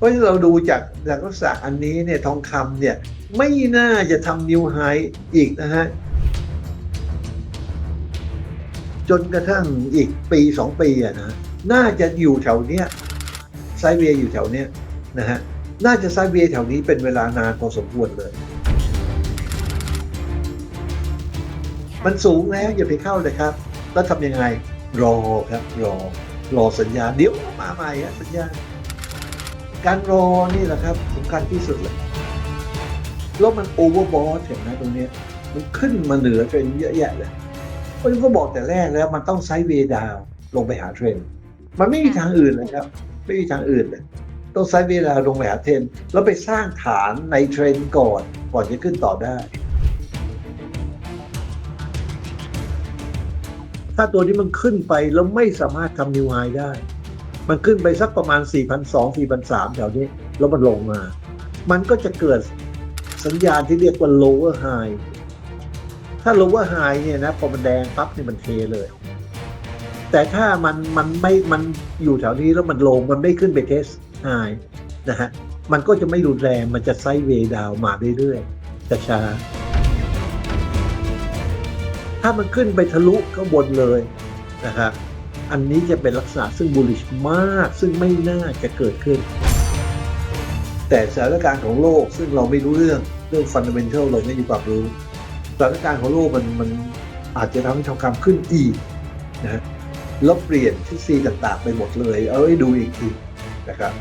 เพราะเราดูจากจากลักษณะอันนี้เนี่ยทองคำเนี่ยไม่น่าจะทำนิวไฮอีกนะฮะจนกระทั่งอีกปีสองปีอะนะน่าจะอยู่แถวเนี้ยไซด์เวย์อยู่แถวเนี้ยนะฮะน่าจะไซด์เวย์แถวนี้เป็นเวลานานพอสมควรเลย มันสูงแล้วอย่าไปเข้าเลยครับ แล้วทำยังไงรอครับรอรอสัญญาณเดี๋ยวมาใหม่ฮะสัญญาณ การรอนี่แหละครับสำคัญที่สุดเลยแล้วมันโอเวอร์บอสเห็นไหมตรงนี้ มันขึ้นมาเหนือเทรนเยอะแยะเลยเพราะก็บอกแต่แรกแล้วมันต้องไซด์เวดาวลงไปหาเทรนมันไม่มีทางอื่นเลยครับ ไม่มีทางอื่นเลยต้องไซด์เวย์ดาวลงไปหาเทรนแล้วไปสร้างฐานในเทรนก่อน ก่อนจะขึ้นต่อได้ ถ้าตัวนี้มันขึ้นไปแล้วไม่สามารถทำนิวไฮได้ มันขึ้นไปสักประมาณ 4,200 4,300แถวนี้ แล้วมันลงมา มันก็จะเกิดสัญญาณที่เรียกว่า lower high ถ้า lower high เนี่ยนะพอมันแดงปั๊บเนี่ยมันเทเลย แต่ถ้ามันมันไม่มันอยู่แถวนี้แล้วมันลงมันไม่ขึ้นไปเทส high นะฮะมันก็จะไม่รุนแรงมันจะไซด์เวย์ดาวมาเรื่อยๆช้าถ้ามันขึ้นไปทะลุข้างบนเลยนะครับ อันนี้จะเป็นลักษณะซึ่งบูลลิชมากซึ่งไม่น่าจะเกิดขึ้น แต่สถานการณ์ของโลกซึ่งเราไม่รู้เรื่องเรื่อง fundamental เราไม่มีความรู้สถานการณ์ของโลกมันมันอาจจะทำให้ทองคำขึ้นอีกนะแล้วเปลี่ยนทฤษฎีต่างๆ ไปหมดเลย เอาไว้ดูอีกทีนะครับ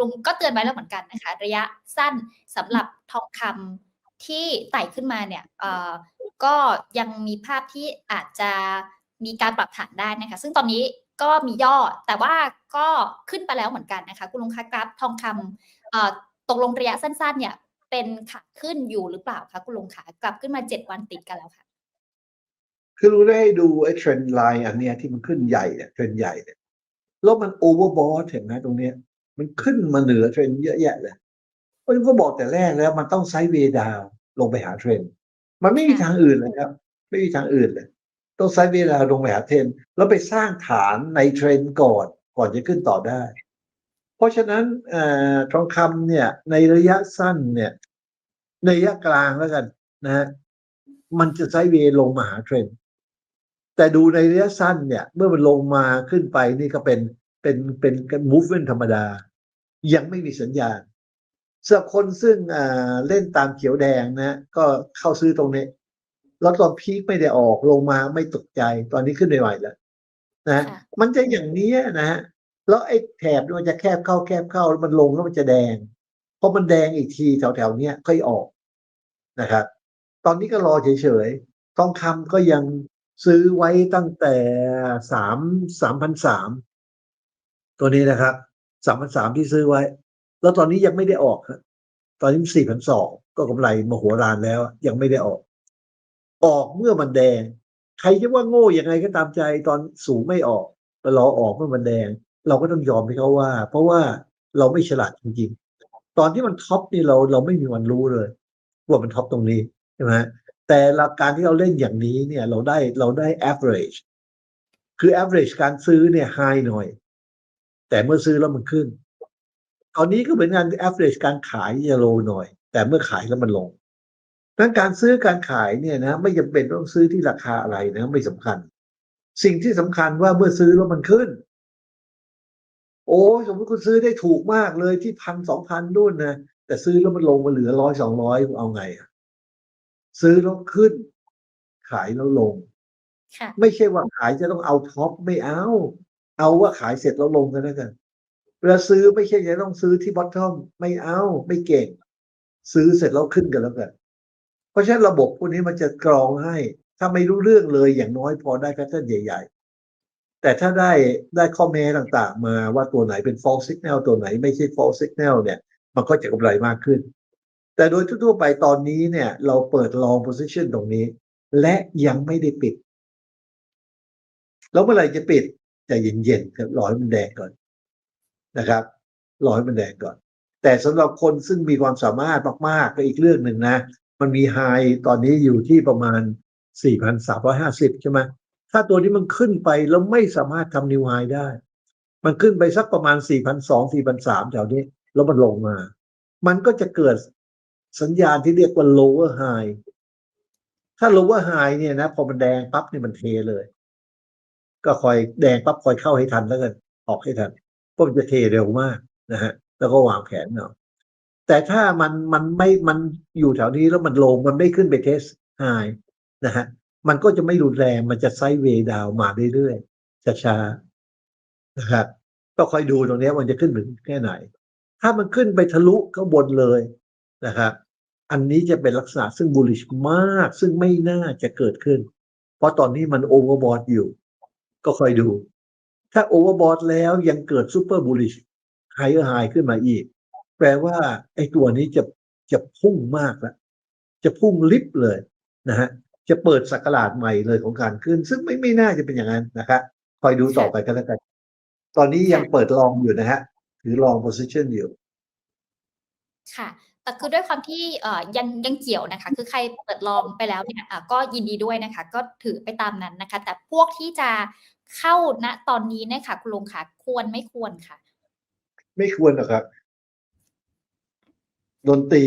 ลุงก็เตือนไว้แล้วเหมือนกันนะคะ ระยะสั้นสำหรับทองคำที่ไต่ขึ้นมาเนี่ยเอ่อก็ยังมีภาพที่อาจจะมีการปรับฐานได้นะคะ ซึ่งตอนนี้ก็มีย่อแต่ว่าก็ขึ้นไปแล้วเหมือนกันนะคะ คุณลุงคะกราฟทองคำตกลงระยะสั้น ๆ เนี่ย เป็นขาขึ้นอยู่หรือเปล่าคะคุณลุงคะกลับขึ้นมาเจ็ดวันติดกันแล้วค่ะ คือรู้ได้ดูไอ้เทรนด์ไลน์อันเนี้ยที่มันขึ้นใหญ่เนี่ยเทรนด์ใหญ่เนี่ยแล้วมันโอเวอร์บอสเห็นไหมตรงเนี้ย มันขึ้นมาเหนือเทรนเยอะแยะเลยเพราะฉะนั้นก็บอกแต่แรกแล้วมันต้องไซด์เวดาวลงไปหาเทรนมันไม่มีทางอื่นเลยครับ ไม่มีทางอื่นเลย ต้องไซด์เวดาวลงไปหาเทรนแล้วไปสร้างฐานในเทรนก่อนก่อนจะขึ้นต่อได้ เพราะฉะนั้นอทองคำเนี่ย ในระยะสั้นเนี่ย ในระยะกลางแล้วกันนะฮะมันจะไซด์เวลงมาหาเทรนแต่ดูในระยะสั้นเนี่ย เมื่อมันลงมาขึ้นไปนี่ก็เป็น เป็นเป็นเป็น movement ธรรมดา ยังไม่มีสัญญาณสำหรับคนซึ่งอ่าเล่นตามเขียวแดงนะ ก็เข้าซื้อตรงนี้แล้วตอนพีคไม่ได้ออกลงมาไม่ตกใจตอนนี้ขึ้นไม่ไหวแล้วนะฮะค่ะมันจะอย่างนี้นะฮะแล้วไอ้แถบเนี่ยมันจะแคบเข้าแคบเข้าแล้วมันลงแล้วมันจะแดงพอมันแดงอีกทีแถวๆเนี้ยค่อยออกนะครับ ตอนนี้ก็รอเฉยๆทองคำก็ยังซื้อไว้ตั้งแต่สามสามพันสาม ตัวนี้นะครับสามพันสามที่ซื้อไว้ แล้วตอนนี้ยังไม่ได้ออกตอนนี้สี่พันสองก็กำไรมโหฬารแล้ว ยังไม่ได้ออก ออกเมื่อมันแดง ใครจะว่าโง่ยังไงก็ตามใจตอนสูงไม่ออกไปรอออกเมื่อมันแดง เราก็ต้องยอมให้เขาว่า เพราะว่าเราไม่ฉลาดจริงๆตอนที่มันท็อปนี่เราเราไม่มีวันรู้เลยว่ามันท็อปตรงนี้ใช่ไหมแต่หลักการที่เราเล่นอย่างนี้เนี่ย เราได้เราได้ average คือ average การซื้อเนี่ย high หน่อย แต่เมื่อซื้อแล้วมันขึ้น ตอนนี้ก็เหมือนกัน average การขายจะ low หน่อย แต่เมื่อขายแล้วมันลงดังนั้นการซื้อการขายเนี่ยนะไม่จำเป็นต้องซื้อที่ราคาอะไรนะไม่สำคัญ สิ่งที่สำคัญว่าเมื่อซื้อแล้วมันขึ้น โอ้ยสมมติคุณซื้อได้ถูกมากเลยที่พันสองพันนู่นนะแต่ซื้อแล้วมันลงมาเหลือร้อยสองร้อยเอาไงอะซื้อแล้วขึ้น ขายแล้วลงค่ะไม่ใช่ว่าขายจะต้องเอาท็อปไม่เอา เอาว่าขายเสร็จแล้วลงกันแล้วกันเวลาซื้อไม่ใช่จะต้องซื้อที่บอททอมไม่เอาไม่เก่ง ซื้อเสร็จแล้วขึ้นกันแล้วกันเพราะฉะนั้นระบบพวกนี้มันจะกรองให้ ถ้าไม่รู้เรื่องเลยอย่างน้อยพอได้แพทเทิร์นใหญ่ ๆ แต่ถ้าได้ได้ข้อแม้ต่างๆ มาว่าตัวไหนเป็น false signal ตัวไหนไม่ใช่ false signal เนี่ย มันก็จะกำไรมากขึ้น แต่โดยทั่วๆไปตอนนี้เนี่ย เราเปิด long position ตรงนี้ และยังไม่ได้ปิด แล้วเมื่อไหร่จะปิด ใจะเย็นๆครับรอให้มันแดงก่อนนะครับรอให้มันแดงก่อน แต่สำหรับคนซึ่งมีความสามารถมากๆก็อีกเรื่องหนึ่งนะ มันมีไฮตอนนี้อยู่ที่ประมาณ 4,350 ใช่ไหมถ้าตัวนี้มันขึ้นไปแล้วไม่สามารถทำนิวไฮได้ มันขึ้นไปสักประมาณ 4,200 4,300แถวนี้ แล้วมันลงมา มันก็จะเกิดสัญญาณที่เรียกว่า lower high ถ้า lower high เนี่ยนะ พอมันแดงปั๊บเนี่ยมันเทเลย ก็คอยแดงปั๊บคอยเข้าให้ทันแล้วกันออกให้ทันเพราะมันจะเทเร็วมากนะฮะ แล้วก็วางแผนเอาะแต่ถ้ามันมันไม่มันอยู่แถวนี้แล้วมันลงมันไม่ขึ้นไปเทสไฮนะฮะมันก็จะไม่รุนแรงมันจะไซด์เวย์ดาวมาเรื่อยๆช้าๆนะครับก็คอยดูตรงนี้มันจะขึ้นถึงแค่ไหน ถ้ามันขึ้นไปทะลุข้างบนเลยนะครับอันนี้จะเป็นลักษณะซึ่ง bullish มาก ซึ่งไม่น่าจะเกิดขึ้น เพราะตอนนี้มัน overbought อยู่ ก็คอยดู ถ้า overbought แล้วยังเกิด super bullish higher high ขึ้นมาอีก แปลว่าไอ้ตัวนี้จะจะพุ่งมากแล้ว จะพุ่งลิฟต์เลยนะฮะจะเปิดสักราชใหม่เลยของการขึ้น ซึ่งไม่ไม่น่าจะเป็นอย่างนั้นนะครับคอยดูต่อไปกันแล้วกัน ตอนนี้ยังเปิดลองอยู่นะฮะถือลอง position อยู่ค่ะ แต่คือด้วยความที่เอ่อยังยังเกี่ยวนะคะ คือใครเปิดลองไปแล้วเนี่ยอะก็ยินดีด้วยนะคะ ก็ถือไปตามนั้นนะคะ แต่พวกที่จะเข้าณตอนนี้เนี่ยค่ะ คุณลุงค่ะควรไม่ควรค่ะ ไม่ควรหรอกครับโดนตี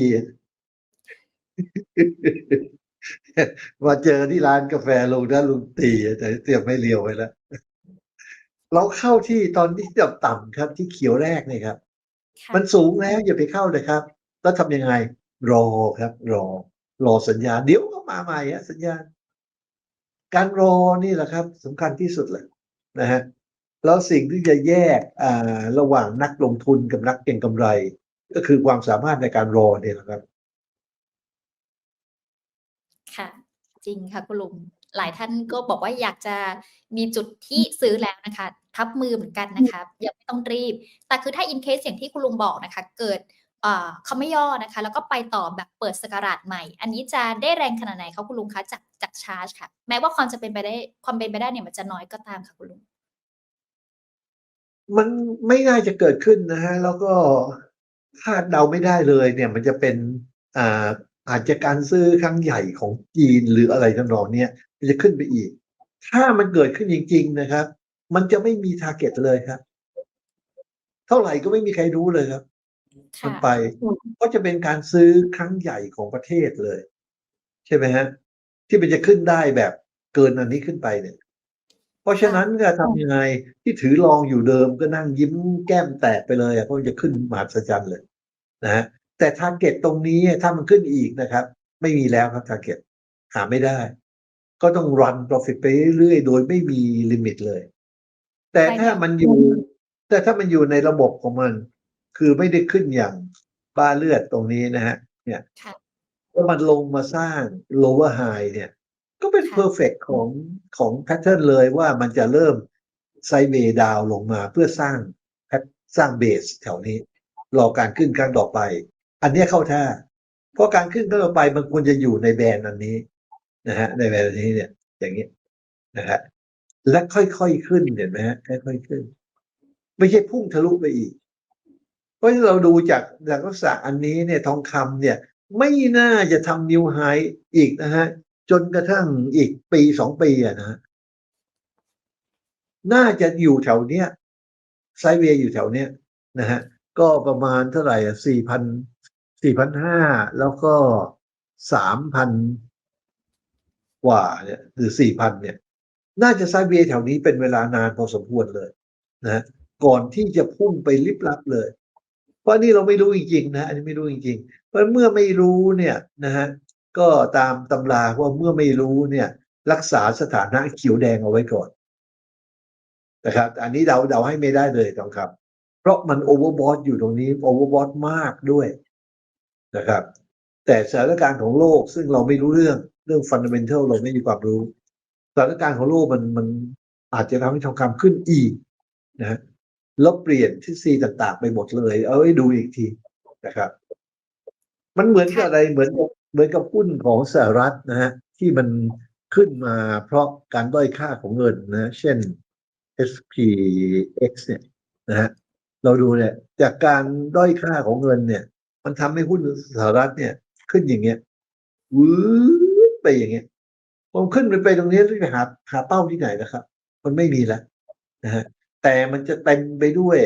มาเจอที่ร้านกาแฟลุงนะลุงตีแต่เตรียมไม่เลียวไว้แล้วเราเข้าที่ตอนที่ต่ำๆครับ ที่เขียวแรกเนี่ยครับค่ะมันสูงแล้วอย่าไปเข้าเลยครับ แล้วทำยังไง รอครับ รอ รอสัญญา เดี๋ยวก็มาใหม่ฮะสัญญา การรอนี่แหละครับสำคัญที่สุดเลยนะฮะแล้วสิ่งที่จะแยกระหว่างนักลงทุนกับนักเก็งกำไร ก็คือความสามารถในการรอเนี่ยแหละครับ ค่ะ จริงค่ะคุณลุงหลายท่านก็บอกว่าอยากจะมีจุดที่ซื้อแล้วนะคะ ทับมือเหมือนกันนะคะยังไม่ต้องรีบ แต่คือถ้าอินเคสอย่างที่คุณลุงบอกนะคะ เกิด เขาไม่ย่อนะคะ แล้วก็ไปต่อแบบเปิดสกราชใหม่ อันนี้จะได้แรงขนาดไหนคะคุณลุงคะจากจากชาร์จค่ะ แม้ว่าความจะเป็นไปได้ความเป็นไปได้เนี่ยมันจะน้อยก็ตามค่ะคุณลุง มันไม่น่าจะเกิดขึ้นนะฮะ แล้วก็คาดเดาไม่ได้เลย เนี่ย มันจะเป็นอ่าอาจจะการซื้อครั้งใหญ่ของจีนหรืออะไรทั้งนองเนี้ยมันจะขึ้นไปอีก ถ้ามันเกิดขึ้นจริง ๆ นะครับ มันจะไม่มีทาร์เก็ตเลยครับ เท่าไหร่ก็ไม่มีใครรู้เลยครับ มันค่ะไป ก็จะเป็นการซื้อครั้งใหญ่ของประเทศเลย ใช่ไหมฮะ ที่มันจะขึ้นได้แบบเกินอันนี้ขึ้นไปเนี่ย เพราะฉะนั้นก็ทำยังไงที่ถือลองอยู่เดิมก็นั่งยิ้มแก้มแตกไปเลยอะเพราะมันจะขึ้นมหัศจรรย์เลยนะฮะแต่ทาร์เก็ตตรงนี้ถ้ามันขึ้นอีกนะครับ ไม่มีแล้วครับทาร์เก็ตหาไม่ได้ ก็ต้องรัน profit ไปเรื่อยๆโดยไม่มีลิมิตเลย แต่ถ้ามันอยู่ แต่ถ้ามันอยู่ในระบบของมัน คือไม่ได้ขึ้นอย่างบ้าเลือดตรงนี้นะฮะ เนี่ยค่ะแล้วมันลงมาสร้าง lower high เนี่ย ก็เป็นค่ะ perfect ของของ pattern เลยว่ามันจะเริ่มไซเ w ย์ดาวลงมาเพื่อสร้าง pat- สร้างเบสแถวนี้ รอการขึ้นครั้งต่อไป อันเนี้ยเข้าท่า เพราะการขึ้นครั้งต่อไปมันควรจะอยู่ในแบรนด์อันนี้นะฮะ ในแบรนด์อันนี้เนี่ย อย่างนี้นะฮะและค่อยๆขึ้นเห็นไหมฮะค่อยๆขึ้น ไม่ใช่พุ่งทะลุไปอีกเพ ราะที่เราดูจากจากลักษณะอันนี้เนี่ยทองคำเนี่ยไม่น่าจะทำนิวไฮอีกนะฮะจนกระทั่งอีกปีสองปีอะนะฮะน่าจะอยู่แถวเนี้ยไซเวย์อยู่แถวเนี้ยนะฮะก็ประมาณเท่าไหร่สี่พันสี่พันห้าแล้วก็สามพันกว่าเนี่ยหรือสี่พันเนี่ย น่าจะไซเวย์แถวนี้เป็นเวลานานพอสมควรเลยนะฮะก่อนที่จะพุ่งไปลิบลับเลย เพราะนี่เราไม่รู้จริงๆนะอันนี้ไม่รู้จริงๆ เพราะเมื่อไม่รู้เนี่ยนะฮะก็ตามตำราว่าเมื่อไม่รู้เนี่ย รักษาสถานะเขียวแดงเอาไว้ก่อนนะครับ อันนี้เดาเดาให้ไม่ได้เลยต้องครับเพราะมันโอเวอร์บอทอยู่ตรงนี้โอเวอร์บอทมากด้วยนะครับ แต่สถานการณ์ของโลกซึ่งเราไม่รู้เรื่องเรื่องฟันเดเมนเทลเราไม่มีความรู้สถานการณ์ของโลกมันมันอาจจะทำให้ทองคำขึ้นอีกนะฮะ แล้วเปลี่ยนทฤษฎีต่างๆ ไปหมดเลย เอาให้ดูอีกทีนะครับ มันเหมือนกับอะไรเหมือนกับเหมือนกับหุ้นของสหรัฐนะฮะที่มันขึ้นมาเพราะการด้อยค่าของเงินนะ เช่น SPX เนี่ยนะฮะเราดูเนี่ยจากการด้อยค่าของเงินเนี่ย มันทำให้หุ้นสหรัฐเนี่ย ขึ้นอย่างเงี้ยวื้อไปอย่างเงี้ยผมขึ้นไปไปตรงนี้จะหาหาเป้าที่ไหนนะครับ มันไม่มีแล้วนะฮะ แต่มันจะเต็มไปด้วย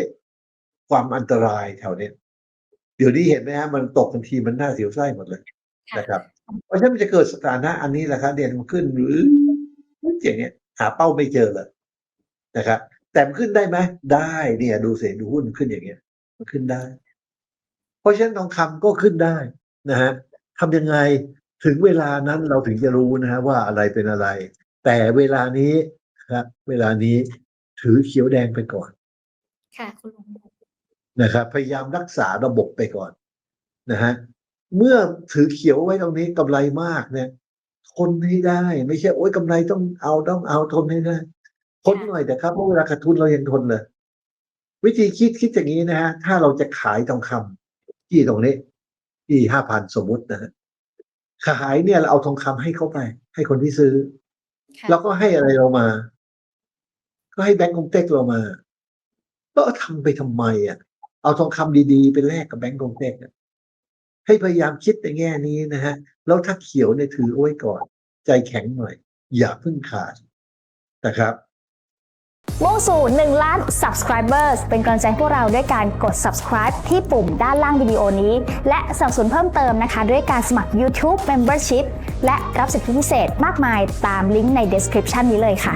ความอันตรายแถวเนี้ยเดี๋ยวนี้เห็นไหมฮะมันตกทันทีมันหน้าเสียวไส้หมดเลยค่ะนะครับ เพราะฉะนั้นมันจะเกิดสถานะอันนี้แหละครับเด่นมันขึ้นหรืออย่างเงี้ย หาเป้าไม่เจอเลยนะครับ แต่มันขึ้นได้ไหมได้เนี่ย ดูเสียดูหุ้นขึ้นอย่างเงี้ย มันขึ้นได้ เพราะฉะนั้นทองคำก็ขึ้นได้นะฮะทำยังไงถึงเวลานั้นเราถึงจะรู้นะฮะว่าอะไรเป็นอะไร แต่เวลานี้ครับ เวลานี้ ถือเขียวแดงไปก่อน ค่ะคุณลุงนะครับ พยายามรักษาระบบไปก่อนนะฮะเมื่อถือเขียวไว้ตรงนี้กำไรมากเนี่ยทนให้ได้ ไม่ใช่โอ๊ยกำไรต้องเอาต้องเอาทนให้ได้ทนหน่อยแต่ครับเพราะเวลาขาดทุนเรายังทนเลย วิธีคิดคิดอย่างนี้นะฮะถ้าเราจะขายทองคำที่ตรงนี้ ที่ห้าพันสมมุตินะฮะขายเนี่ยเราเอาทองคำให้เขาไป ให้คนที่ซื้อค่ะแล้วก็ให้อะไรเรามา ก็ให้แบงก์กงเต็กเรามา ก็ทำไปทำไมอะ เอาทองคำดีๆ ไปแลกกับแบงก์กงเต็กอะให้พยายามคิดในแง่นี้นะฮะ แล้วถ้าเขียวเนี่ยถือเอาไว้ก่อน ใจแข็งหน่อย อย่าเพิ่งขาดนะครับมุ่งสู่1ล้าน subscribers เป็นกำลังใจพวกเราด้วยการกด subscribe ที่ปุ่มด้านล่างวิดีโอนี้ และสับสนุนเพิ่มเติมนะคะ ด้วยการสมัคร YouTube Membership และรับสิทธิพิเศษมากมายตามลิงก์ใน description นี้เลยค่ะ